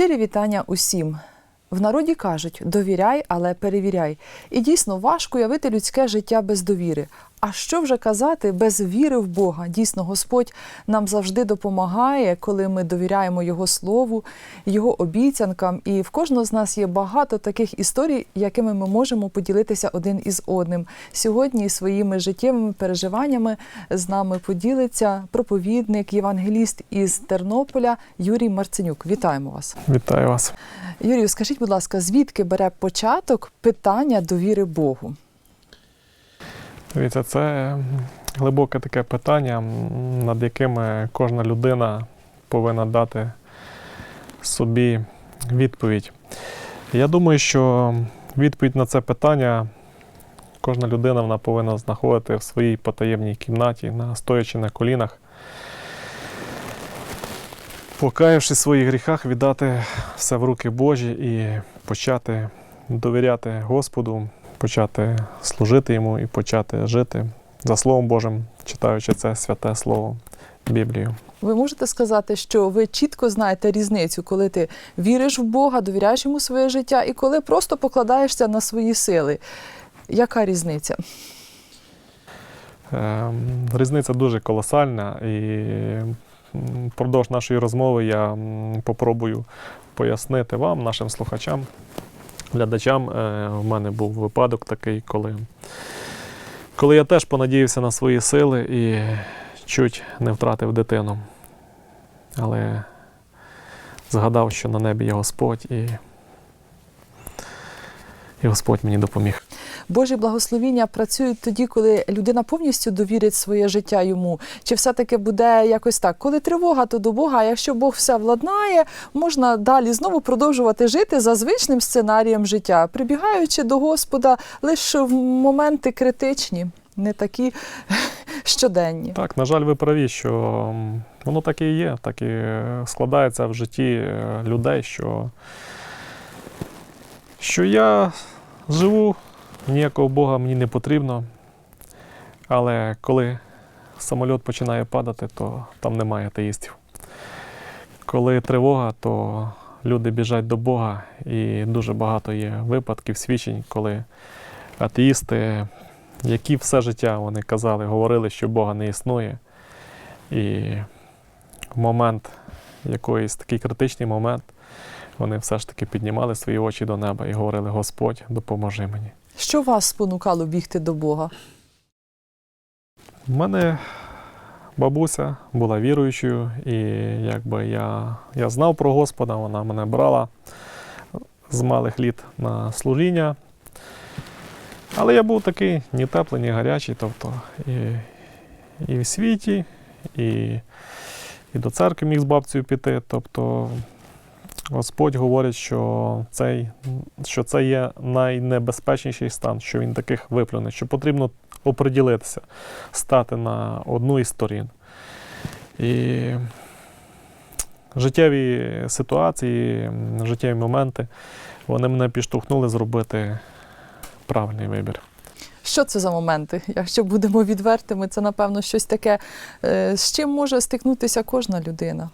Щирі вітання усім. В народі кажуть: довіряй, але перевіряй. І дійсно важко уявити людське життя без довіри. А що вже казати без віри в Бога? Дійсно, Господь нам завжди допомагає, коли ми довіряємо Його слову, Його обіцянкам. І в кожного з нас є багато таких історій, якими ми можемо поділитися один із одним. Сьогодні своїми життєвими переживаннями з нами поділиться проповідник, євангеліст із Тернополя Юрій Марценюк. Вітаємо вас. Вітаю вас. Юрію, скажіть, будь ласка, звідки бере початок питання довіри Богу? Дивіться, це глибоке таке питання, над яким кожна людина повинна дати собі відповідь. Я думаю, що відповідь на це питання кожна людина вона повинна знаходити в своїй потаємній кімнаті, на- стоячи на колінах. Покаявши своїх гріхах, віддати все в руки Божі і почати довіряти Господу, почати служити йому і почати жити за Словом Божим, читаючи це святе Слово Біблію. Ви можете сказати, що ви чітко знаєте різницю, коли ти віриш в Бога, довіряєш йому своє життя, і коли просто покладаєшся на свої сили. Яка різниця? Ем, Різниця дуже колосальна, і впродовж нашої розмови я попробую пояснити вам, нашим слухачам, глядачам. Е, В мене був випадок такий, коли, коли я теж понадіявся на свої сили і чуть не втратив дитину. Але згадав, що на небі є Господь, і, і Господь мені допоміг. Божі благословіння працюють тоді, коли людина повністю довірить своє життя йому. Чи все-таки буде якось так? Коли тривога, то до Бога, а якщо Бог все владнає, можна далі знову продовжувати жити за звичним сценарієм життя, прибігаючи до Господа лише в моменти критичні, не такі щоденні. Так, на жаль, ви праві, що воно так і є, так і складається в житті е, людей, що, що я живу, ніякого Бога мені не потрібно. Але коли самоліт починає падати, то там немає атеїстів. Коли тривога, то люди біжать до Бога, і дуже багато є випадків, свідчень, коли атеїсти які все життя вони казали, говорили, що Бога не існує. І в момент, якийсь такий критичний момент, вони все ж таки піднімали свої очі до неба і говорили: Господь, допоможи мені. Що вас спонукало бігти до Бога? У мене бабуся була віруючою, і якби я, я знав про Господа, вона мене брала з малих літ на служіння. Але я був такий ні теплий, ні гарячий, тобто і, і в світі, і, і до церкви міг з бабцею піти. Тобто Господь говорить, що, цей, що це є найнебезпечніший стан, що він таких виплюне, що потрібно оприділитися, стати на одну із сторін. І життєві ситуації, життєві моменти, вони мене підштовхнули зробити правильний вибір. Що це за моменти? Якщо будемо відвертими, це напевно щось таке, е, з чим може стикнутися кожна людина.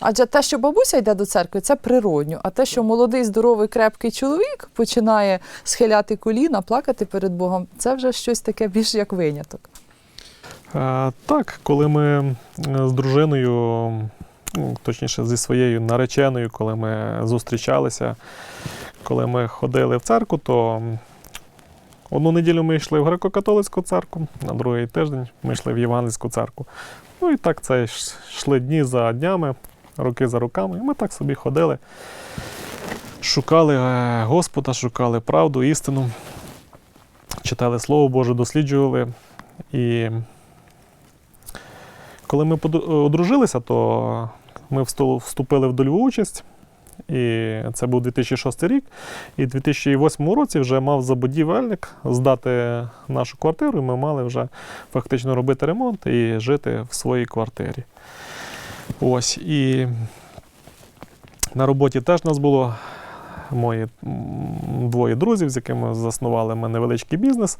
Адже те, що бабуся йде до церкви, це природньо. А те, що молодий, здоровий, крепкий чоловік починає схиляти коліна, плакати перед Богом, це вже щось таке більш як виняток. Е, Так, коли ми е, з дружиною, ну, точніше зі своєю нареченою, коли ми зустрічалися, коли ми ходили в церкву, то одну неділю ми йшли в греко-католицьку церкву, на другий тиждень ми йшли в євангельську церкву. Ну і так це йшли дні за днями, роки за роками, і ми так собі ходили, шукали е, Господа, шукали правду, істину, читали Слово Боже, досліджували. І коли ми одружилися, то ми вступили в дольову участь. І це був 2006 рік. І в 2008 році вже мав забудівельник здати нашу квартиру, і ми мали вже фактично робити ремонт і жити в своїй квартирі. Ось. І на роботі теж нас було мої двоє друзів, з якими заснували ми невеличкий бізнес.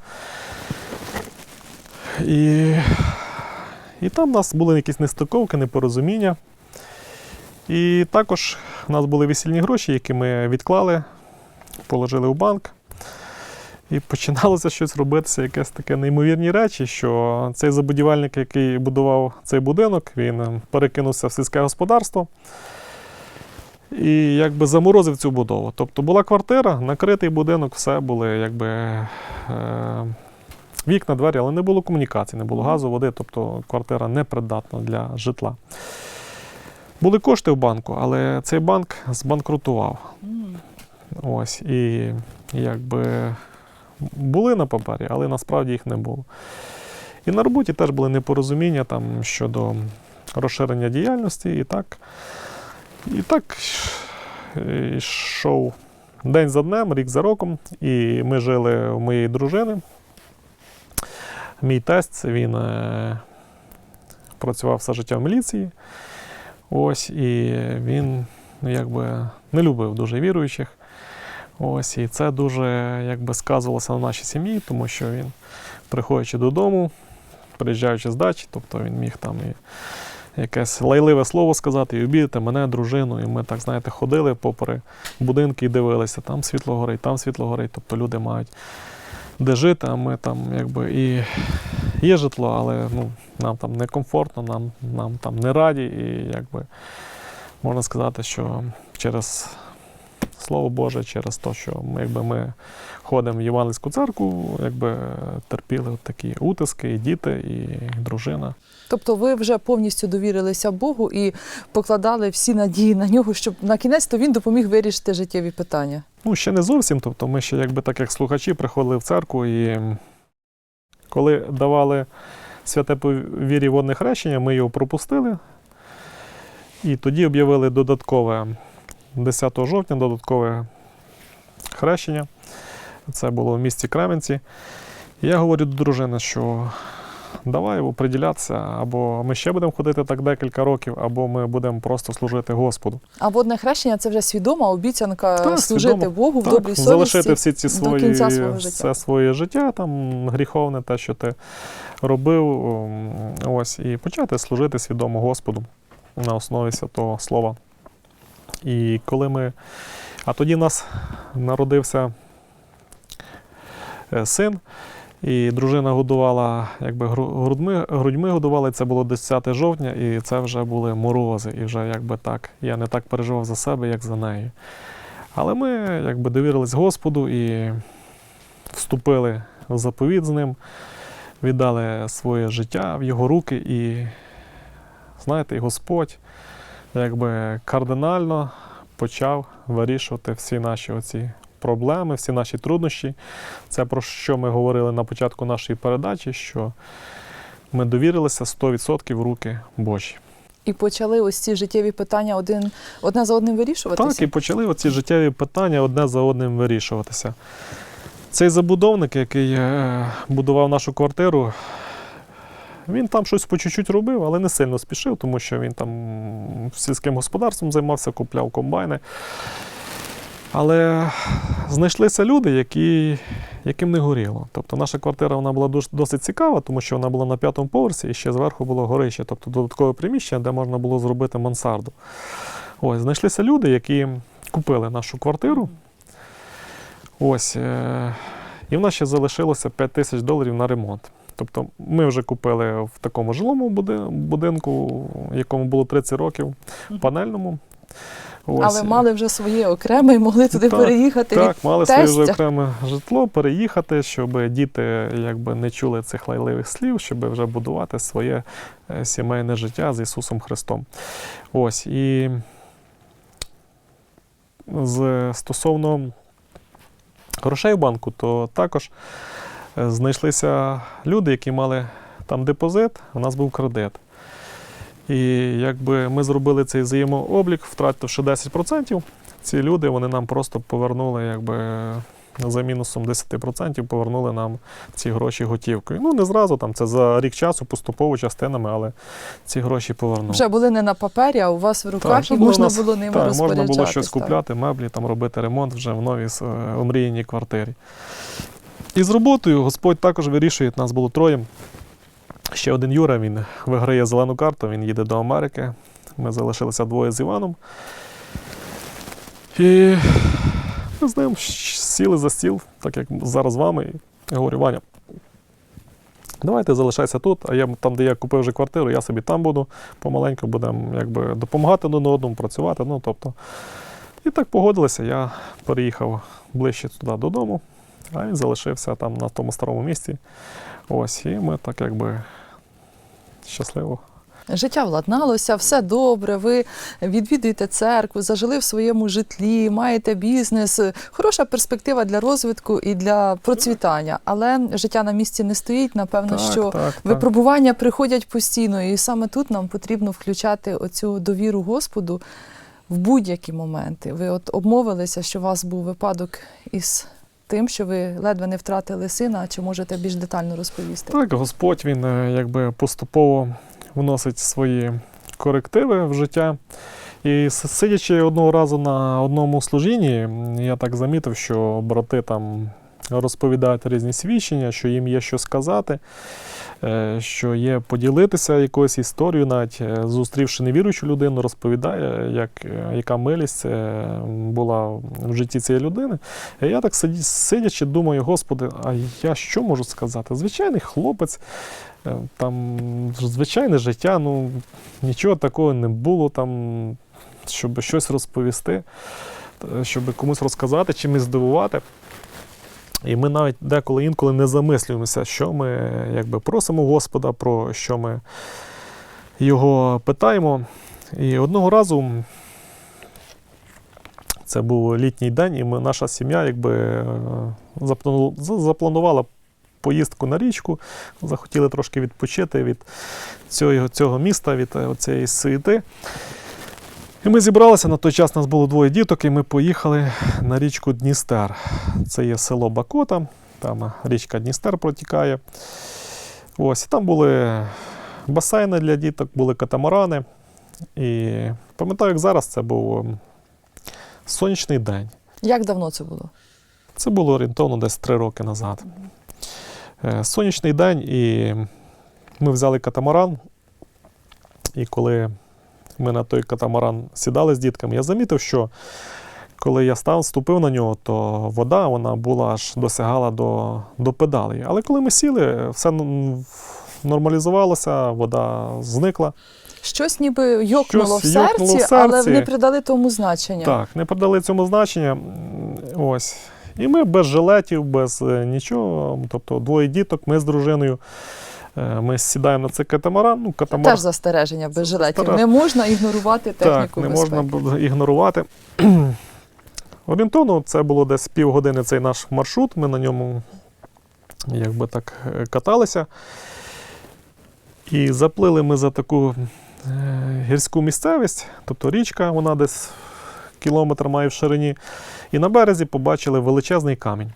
І, і там у нас були якісь нестиковки, непорозуміння. І також у нас були весільні гроші, які ми відклали, положили у банк. І починалося щось робитися, якесь таке неймовірні речі, що цей забудівельник, який будував цей будинок, він е, перекинувся в сільське господарство і якби заморозив цю будову. Тобто була квартира, накритий будинок, все були якби е, вікна, двері, але не було комунікацій, не було газу, води, тобто квартира непридатна для житла. Були кошти в банку, але цей банк збанкрутував. Ось, і якби були на папері, але насправді їх не було. І на роботі теж були непорозуміння там щодо розширення діяльності, і так, і так е, йшов день за днем, рік за роком, і ми жили у моєї дружини. Мій тесть, він е, працював все життя в міліції. Ось, і він ну, якби не любив дуже віруючих. Ось, і це дуже якби сказувалося на нашій сім'ї, тому що він, приходячи додому, приїжджаючи з дачі, тобто він міг там і якесь лайливе слово сказати, і обідати мене, дружину. І ми так, знаєте, ходили попри будинки і дивилися, там світло горить, там світло горить. Тобто люди мають де жити, а ми там якби і є житло, але ну, нам там некомфортно, нам, нам там не раді. І якби можна сказати, що через Слово Боже, через те, що ми, якби ми ходимо в Євангельську церкву, якби терпіли от такі утиски, і діти, і дружина. Тобто ви вже повністю довірилися Богу і покладали всі надії на нього, щоб на кінець то він допоміг вирішити життєві питання. Ну, ще не зовсім. Тобто ми ще, якби так як слухачі, приходили в церкву і коли давали святе по вірі водне хрещення, ми його пропустили. І тоді об'явили додаткове 10 жовтня, додаткове хрещення. Це було в місті Кременці. І я говорю до дружини, що давай оприділятися, або ми ще будемо ходити так декілька років, або ми будемо просто служити Господу. А водне хрещення це вже свідома обіцянка Так, служити свідомо. Богу в Так, добрій залишити всі ці до свої, кінця свого життя. все своє життя, там гріховне, те, що ти робив, ось, і почати служити свідомо Господу на основі святого Слова. І коли ми. А тоді нас народився е, син, і дружина годувала, якби грудьми, грудьми годувала, і це було 10 жовтня, і це вже були морози. І вже якби так, я не так переживав за себе, як за нею. Але ми якби довірились Господу і вступили в заповіт з ним, віддали своє життя в його руки, і знаєте, і Господь якби кардинально почав вирішувати всі наші оці проблеми, всі наші труднощі. Це про що ми говорили на початку нашої передачі, що ми довірилися 100% в руки Божі. І почали ось ці життєві питання один одне за одним вирішуватися. Так, і почали оці життєві питання одне за одним вирішуватися. Цей забудовник, який е, будував нашу квартиру, він там щось по чуть-чуть робив, але не сильно спішив, тому що він там сільським господарством займався, купляв комбайни. Але знайшлися люди, які, яким не горіло. Тобто наша квартира вона була дос- досить цікава, тому що вона була на п'ятому поверсі і ще зверху було горище, тобто додаткове приміщення, де можна було зробити мансарду. Ось, знайшлися люди, які купили нашу квартиру. Ось. Е- і в нас ще залишилося 5 тисяч доларів на ремонт. Тобто ми вже купили в такому жилому буди- будинку, якому було 30 років, панельному. Ось. Але мали вже своє окреме і могли туди Так, переїхати. Так, мали своє вже окреме житло, переїхати, щоб діти якби не чули цих лайливих слів, щоб вже будувати своє е, сімейне життя з Ісусом Христом. Ось і з стосовно грошей в банку, то також знайшлися люди, які мали там депозит, у нас був кредит. І якби ми зробили цей взаємооблік, втративши 10%, ці люди вони нам просто повернули, якби за мінусом 10% повернули нам ці гроші готівкою. Ну, не зразу, там це за рік часу, поступово частинами, але ці гроші повернули. Вже були не на папері, а у вас в руках, вже і можна нас- було ними так, можна було щось так. купляти, меблі, там робити ремонт вже в новій е, омріяній квартирі. І з роботою Господь також вирішує, нас було троє. Ще один Юра, він виграє зелену карту, він їде до Америки, Ми залишилися двоє з Іваном. І ми з ним сіли за стіл, так як зараз з вами. Я говорю, Ваня, давайте залишайся тут, а я там, де я купив вже квартиру, я собі там буду помаленьку будемо якби, допомагати один одному, працювати. Ну, тобто, і так погодилися. Я переїхав ближче туди додому, а він залишився там на тому старому місці. Ось, і ми так якби щасливо. Життя владналося, все добре. Ви відвідуєте церкву, зажили в своєму житлі, маєте бізнес. Хороша перспектива для розвитку і для процвітання. Але життя на місці не стоїть. Напевно, що так, так. випробування приходять постійно, і саме тут нам потрібно включати оцю довіру Господу в будь-які моменти. Ви от обмовилися, що у вас був випадок із тим, що ви ледве не втратили сина. Чи можете більш детально розповісти? Так, Господь він е, якби поступово вносить свої корективи в життя. І сидячи одного разу на одному служінні, я так замітив, що брати там розповідають різні свідчення, що їм є що сказати, що є поділитися якоюсь історією, навіть е, зустрівши невіруючу людину, розповідає, як, е, яка милість е, була в житті цієї людини. І я так сидячи, думаю, Господи, а я що можу сказати? Звичайний хлопець, е, там звичайне життя, ну нічого такого не було там, щоб щось розповісти, е, щоб комусь розказати, чимось здивувати. І ми навіть деколи інколи не замислюємося, що ми якби просимо Господа, про що ми його питаємо. І одного разу це був літній день, і ми, наша сім'я якби е, заплану- за- запланувала поїздку на річку, захотіли трошки відпочити від цього, цього міста, від е, цієї суєти. І ми зібралися, на той час нас було двоє діток, і ми поїхали на річку Дністер. Це є село Бакота, там річка Дністер протікає. Ось, і там були басейни для діток, були катамарани. І пам'ятаю, як зараз це був ем, сонячний день. Як давно це було? Це було орієнтовно десь три роки назад. Е, Сонячний день, і ми взяли катамаран. І коли ми на той катамаран сідали з дітками, я замітив, що коли я став, ступив на нього, то вода вона була аж досягала до, до педалей. Але коли ми сіли, все нормалізувалося, вода зникла. Щось ніби йокнуло, в, Щось серці, йокнуло в але не придали тому значення. Так, не придали цьому значення. Ось. І ми без жилетів, без е, нічого. Тобто двоє діток, ми з дружиною. Е, Ми сідаємо на цей катамаран. Ну, катамаран Теж застереження без жилетів. Старе- Не можна ігнорувати техніку так, не безпеки. можна ігнорувати. Орієнтовно це було десь півгодини цей наш маршрут. Ми на ньому якби так е, каталися. І заплили ми за таку е, гірську місцевість, тобто річка, вона десь кілометр має в ширині. І на березі побачили величезний камінь.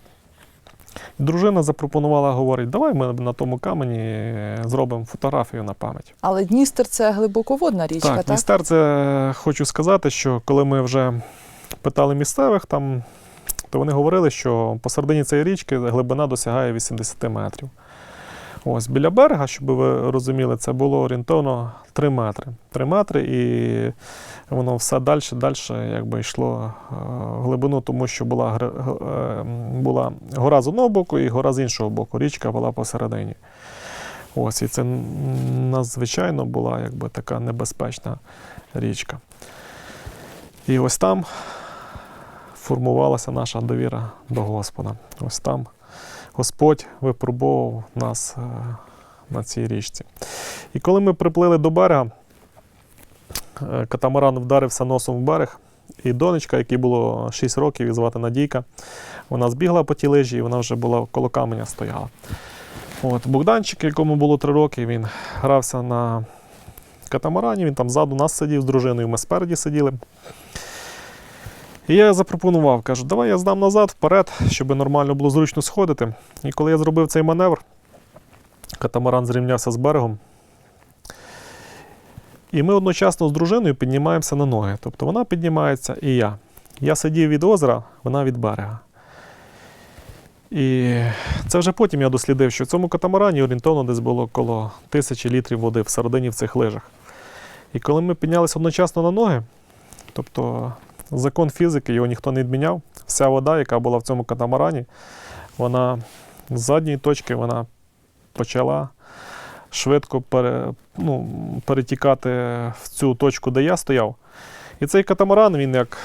Дружина запропонувала, говорить, давай ми на тому камені зробимо фотографію на пам'ять. Але Дністер це глибоководна річка, так? Так, Дністер це хочу сказати, що коли ми вже питали місцевих, там, то вони говорили, що посередині цієї річки глибина досягає 80 метрів. Ось біля берега, щоб ви розуміли, це було орієнтовно 3 метри. 3 метри, і воно все далі, далі якби йшло е, в глибину, тому що була, е, була гора з одного боку і гора з іншого боку. Річка була посередині. Ось, і це надзвичайно була якби така небезпечна річка. І ось там формувалася наша довіра до Господа. Ось там Господь випробовував нас е, на цій річці. І коли ми приплили до берега, е, катамаран вдарився носом в берег, і донечка, якій було 6 років, її звати Надійка, вона збігла по тій лижі, і вона вже була коло каменя стояла. От, Богданчик, якому було 3 роки, він грався на катамарані, він там ззаду нас сидів з дружиною, ми спереді сиділи. І я запропонував, кажу, давай я здам назад, вперед, щоб нормально було зручно сходити. І коли я зробив цей маневр, катамаран зрівнявся з берегом. І ми одночасно з дружиною піднімаємося на ноги. Тобто вона піднімається і я. Я сидів від озера, вона від берега. І це вже потім я дослідив, що в цьому катамарані орієнтовно десь було коло тисячі літрів води всередині в цих лижах. І коли ми піднялися одночасно на ноги, тобто закон фізики його ніхто не відміняв, вся вода, яка була в цьому катамарані, вона з задньої точки вона почала швидко пере, ну, перетікати в цю точку, де я стояв. І цей катамаран, він як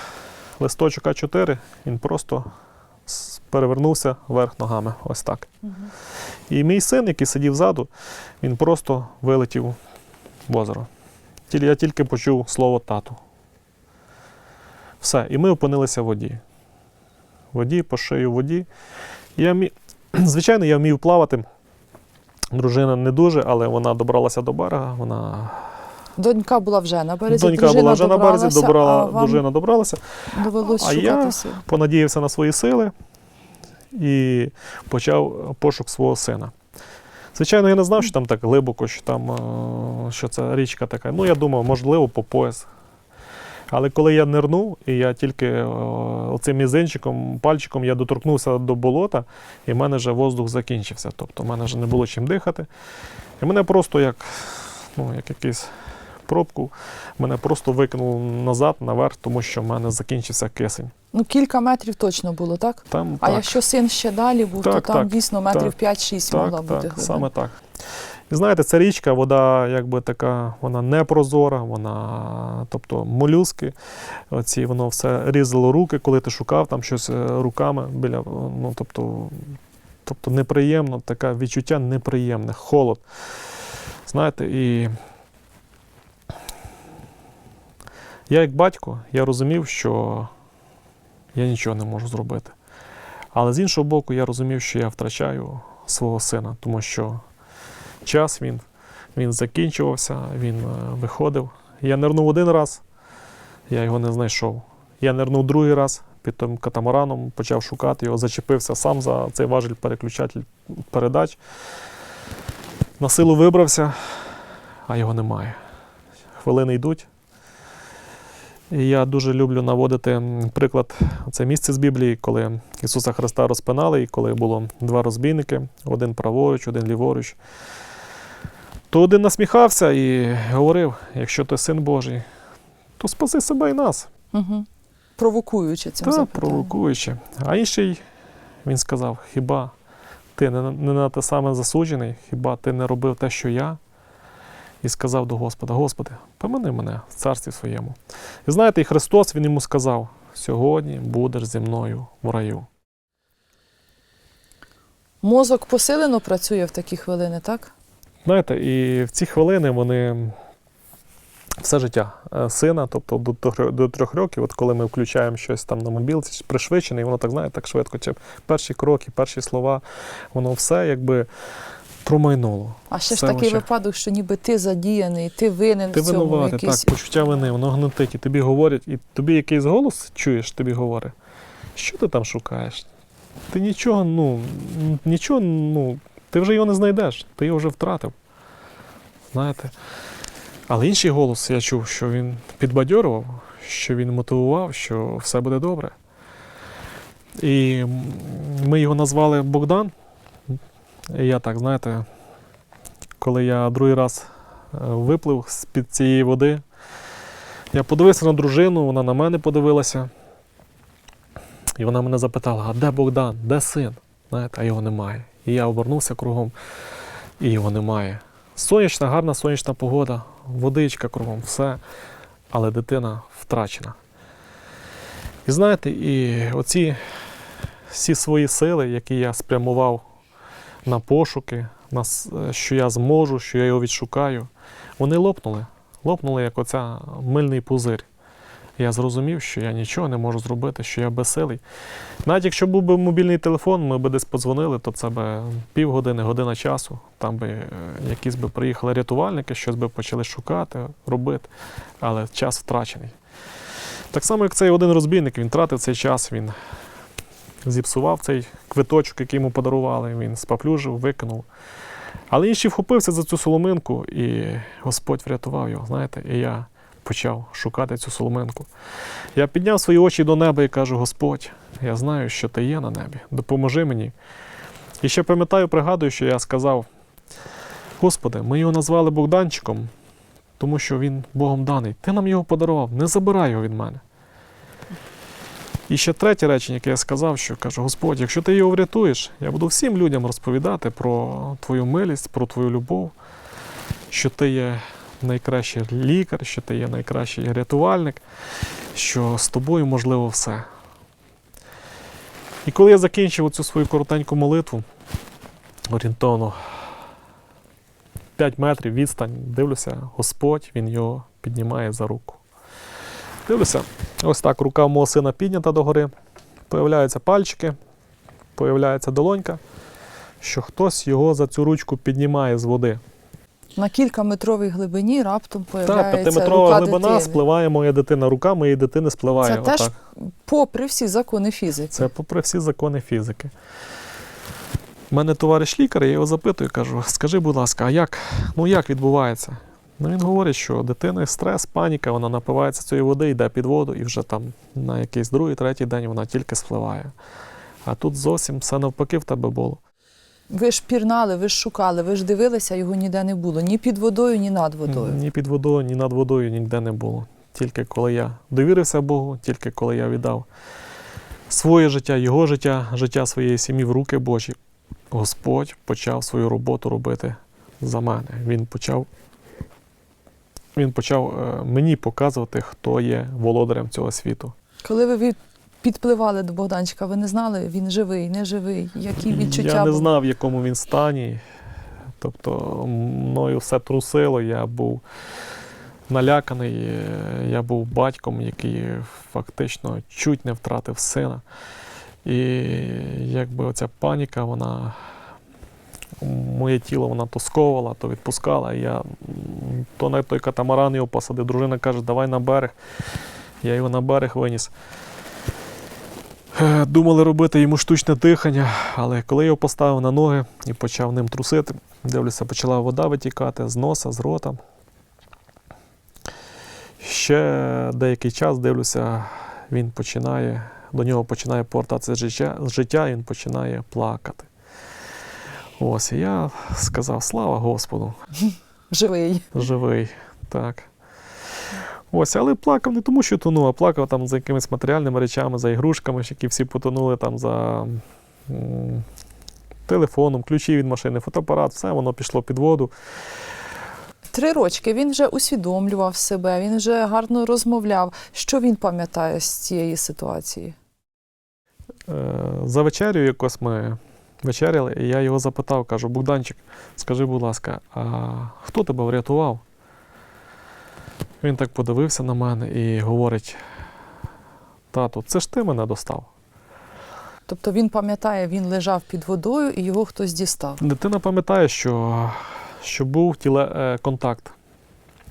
листочок А4, він просто перевернувся вверх ногами. Ось так. І мій син, який сидів ззаду, він просто вилетів в озеро. Я тільки почув слово тату. Все, і ми опинилися в воді. Воді, по шию в воді. Я мі... Звичайно, я вмів плавати. Дружина не дуже, але вона добралася до берега. Вона... Донька була вже на березі, Донька дружина була вже на березі, добрала, а дружина добралася. довелось А я- сил. понадіявся на свої сили і почав пошук свого сина. Звичайно, я не знав, що там так глибоко, що там е, що це річка така. Ну, я думав, можливо, по пояс. Але коли я нирнув, і я тільки е, оцим мізинчиком, пальчиком я доторкнувся до болота, і в мене вже воздух закінчився. Тобто в мене вже не було чим дихати. І мене просто як, ну, як якийсь пробку, мене просто викинуло назад, наверх, тому що в мене закінчився кисень. Ну, кілька метрів точно було, так? Там, А так, якщо син ще далі був, Так, то там так, дійсно метрів так, 5-6 так, могла бути так, глибина. саме так. І знаєте, ця річка, вода якби така, вона непрозора, вона, тобто молюски, оці, воно все різало руки, коли ти шукав там щось е, руками біля, ну, тобто, тобто неприємно, таке відчуття неприємне, холод. Знаєте, і я як батько, я розумів, що я нічого не можу зробити. Але з іншого боку, я розумів, що я втрачаю свого сина, тому що час він, він закінчувався, він е, виходив. Я нирнув один раз, я його не знайшов. Я нирнув другий раз під тим катамараном, почав шукати його, зачепився сам за цей важіль переключатель передач. На силу вибрався, а його немає. Хвилини йдуть. І я дуже люблю наводити приклад це місце з Біблії, коли Ісуса Христа розпинали, і коли було два розбійники, один праворуч, один ліворуч. То один насміхався і говорив: якщо ти син Божий, то спаси себе і нас. Угу. Провокуючи цим Та, запитанням. провокуючи. А інший він сказав: хіба ти не, не на те саме засуджений, хіба ти не робив те, що я? І сказав до Господа: Господи, помини мене в царстві своєму. І знаєте, і Христос Він йому сказав: сьогодні будеш зі мною в раю. Мозок посилено працює в такі хвилини, так? Знаєте, і в ці хвилини вони все життя е, сина, тобто до трьох, до трьох років, от коли ми включаємо щось там на мобілці, пришвидшене, і воно так знаєте, так швидко, чи перші кроки, перші слова, воно все якби промайнуло. А ще ж такий очах. випадок, що ніби ти задіяний, ти винен Ти в цьому. винуватий, якийсь... так, почуття вини, воно гнетить, і тобі говорять, і тобі якийсь голос чуєш, тобі говорить, що ти там шукаєш? Ти нічого, ну, нічого, ну, ти вже його не знайдеш, ти його вже втратив. Знаєте. Але інший голос я чув, що він підбадьорував, що він мотивував, що все буде добре. І ми його назвали Богдан. І я так, знаєте, коли я другий раз е, виплив з-під цієї води. Я подивився на дружину, вона на мене подивилася. І вона мене запитала: а де Богдан, де син? Знаєте, а його немає. І я обернувся кругом, і його немає. Сонячна, гарна сонячна погода, водичка кругом, все. Але дитина втрачена. І знаєте, і оці всі свої сили, які я спрямував на пошуки, на, е, що я зможу, що я його відшукаю, вони лопнули. Лопнули, як оця мильний пузир. Я зрозумів, що я нічого не можу зробити, що я безсилий. Навіть якщо був би мобільний телефон, ми би десь подзвонили, то це би півгодини, година часу. Там би е, якісь би приїхали рятувальники, щось би почали шукати, робити. Але час втрачений. Так само, як цей один розбійник, він тратив цей час, він зіпсував цей квиточок, який йому подарували, він спаплюжив, викинув. Але інший вхопився за цю соломинку, і Господь врятував його, знаєте, і я почав шукати цю соломинку. Я підняв свої очі до неба і кажу: Господь, я знаю, що ти є на небі, допоможи мені. І ще пам'ятаю, пригадую, що я сказав: Господи, ми його назвали Богданчиком, тому що він Богом даний. Ти нам його подарував, не забирай його від мене. І ще третє речення, яке я сказав, що кажу, Господь, якщо ти його врятуєш, я буду всім людям розповідати про твою милість, про твою любов, що ти є найкращий лікар, що ти є найкращий рятувальник, що з тобою можливо все. І коли я закінчив цю свою коротеньку молитву, орієнтовно 5 метрів відстань, дивлюся, Господь, Він його піднімає за руку. Дивлюся, ось так рука мого сина піднята догори, появляються пальчики, появляється долонька, що хтось його за цю ручку піднімає з води. На кількаметровій глибині раптом появляється п'ятиметрова рука глибина дитини. спливає моя дитина, рука моєї дитини спливає. Це теж попри всі закони фізики. Це попри всі закони фізики. У мене товариш лікар, я його запитую, кажу, скажи, будь ласка, а як, ну як відбувається? Ну він говорить, що дитина стрес, паніка, вона напивається цієї води, йде під воду, і вже там на якийсь другий, третій день вона тільки спливає. А тут зовсім все навпаки в тебе було. Ви ж пірнали, ви ж шукали, ви ж дивилися, його ніде не було. Ні під водою, ні над водою. Ні під водою, ні над водою ніде не було. Тільки коли я довірився Богу, тільки коли я віддав своє життя, його життя, життя своєї сім'ї в руки Божі, Господь почав свою роботу робити за мене. Він почав, він почав е, мені показувати, хто є володарем цього світу. Коли ви від- підпливали до Богданчика, ви не знали, він живий, не живий, які відчуття Я не були? знав, в якому він стані. Тобто мною все трусило, я був наляканий, я був батьком, який фактично чуть не втратив сина. І якби оця паніка, вона моє тіло вона то сковувала, то відпускала. Я то на той катамаран його посадив. Дружина каже, давай на берег. Я його на берег виніс. Е, Думали робити йому штучне дихання, але коли я його поставив на ноги і почав ним трусити, дивлюся, почала вода витікати з носа, з рота. Ще деякий час дивлюся, він починає, до нього починає повертатися життя, життя, і він починає плакати. Ось, і я сказав: слава Господу, Живий. живий. Так. Ось, але плакав не тому, що тонув, а плакав там за якимись матеріальними речами, за ігрушками, які всі потонули там за м, телефоном, ключі від машини, фотоапарат, все воно пішло під воду. Три рочки він вже усвідомлював себе, він вже гарно розмовляв. Що він пам'ятає з цієї ситуації? Е, За вечерю якось ми вечеряли, і я його запитав, кажу, Богданчик, скажи, будь ласка, а хто тебе врятував? Він так подивився на мене і говорить: тату, це ж ти мене достав. Тобто він пам'ятає, він лежав під водою і його хтось дістав. Дитина пам'ятає, що, що був тіле, е, контакт,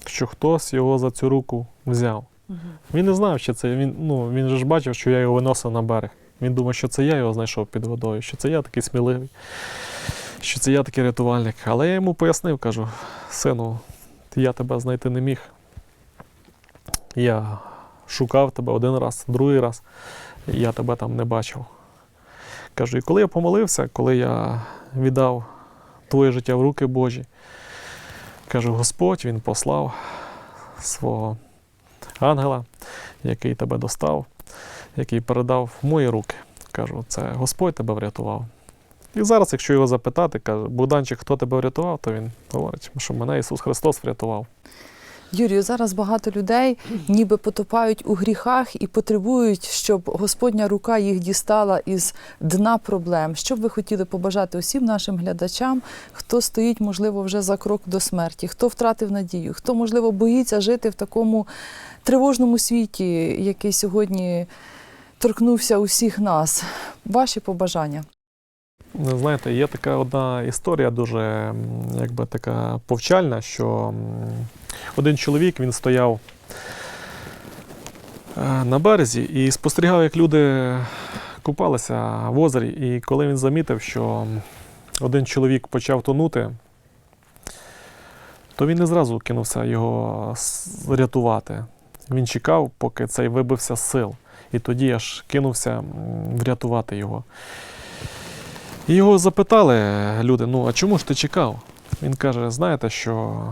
що хтось його за цю руку взяв. Він не знав, що це він. Ну, він же ж бачив, що я його виносив на берег. Він думав, що це я його знайшов під водою, що це я такий сміливий, що це я такий рятувальник. Але я йому пояснив, кажу: сину, я тебе знайти не міг. Я шукав тебе один раз, другий раз, я тебе там не бачив. Кажу, і коли я помолився, коли я віддав твоє життя в руки Божі, кажу, Господь Він послав свого ангела, який тебе достав, який передав в мої руки. Кажу, це Господь тебе врятував. І зараз, якщо його запитати, каже, Богданчик, хто тебе врятував, то він говорить, що мене Ісус Христос врятував. Юрію, зараз багато людей ніби потопають у гріхах і потребують, щоб Господня рука їх дістала із дна проблем. Що б ви хотіли побажати усім нашим глядачам, хто стоїть, можливо, вже за крок до смерті, хто втратив надію, хто, можливо, боїться жити в такому тривожному світі, який сьогодні торкнувся усіх нас. Ваші побажання. Ви Знаєте, є така одна історія, дуже якби така повчальна, що один чоловік він стояв е, на березі і спостерігав, як люди купалися в озері. І коли він замітив, що один чоловік почав тонути, то він не зразу кинувся його рятувати. Він чекав, поки цей вибився з сил. І тоді аж кинувся врятувати його. І його запитали люди: ну а чому ж ти чекав? Він каже: знаєте, що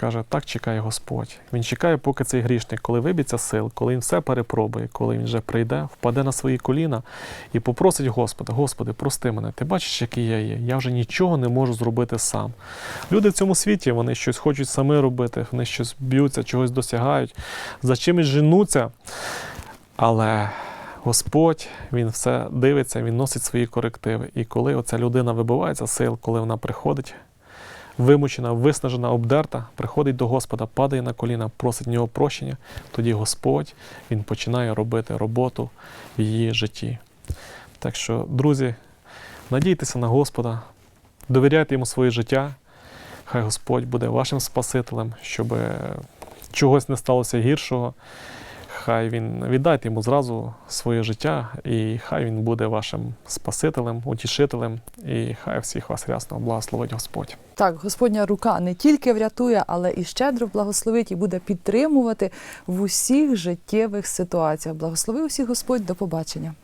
Каже, так чекає Господь. Він чекає, поки цей грішник, коли виб'ється сил, коли він все перепробує, коли він вже прийде, впаде на свої коліна і попросить Господа: Господи, прости мене, ти бачиш, який я є. Я вже нічого не можу зробити сам. Люди в цьому світі вони щось хочуть самі робити, вони щось б'ються, чогось досягають, за чимось женуться. Але Господь Він все дивиться, Він носить свої корективи. І коли оця людина вибивається з сил, коли вона приходить, вимучена, виснажена, обдерта, приходить до Господа, падає на коліна, просить нього прощення, тоді Господь Він починає робити роботу в її житті. Так що, друзі, надійтеся на Господа, довіряйте йому своє життя. Хай Господь буде вашим Спасителем, щоб чогось не сталося гіршого. Хай він віддайте йому зразу своє життя, і хай він буде вашим Спасителем, утішителем, і хай всіх вас рясно благословить Господь. Так, Господня рука не тільки врятує, але і щедро благословить і буде підтримувати в усіх життєвих ситуаціях. Благослови усіх Господь, до побачення.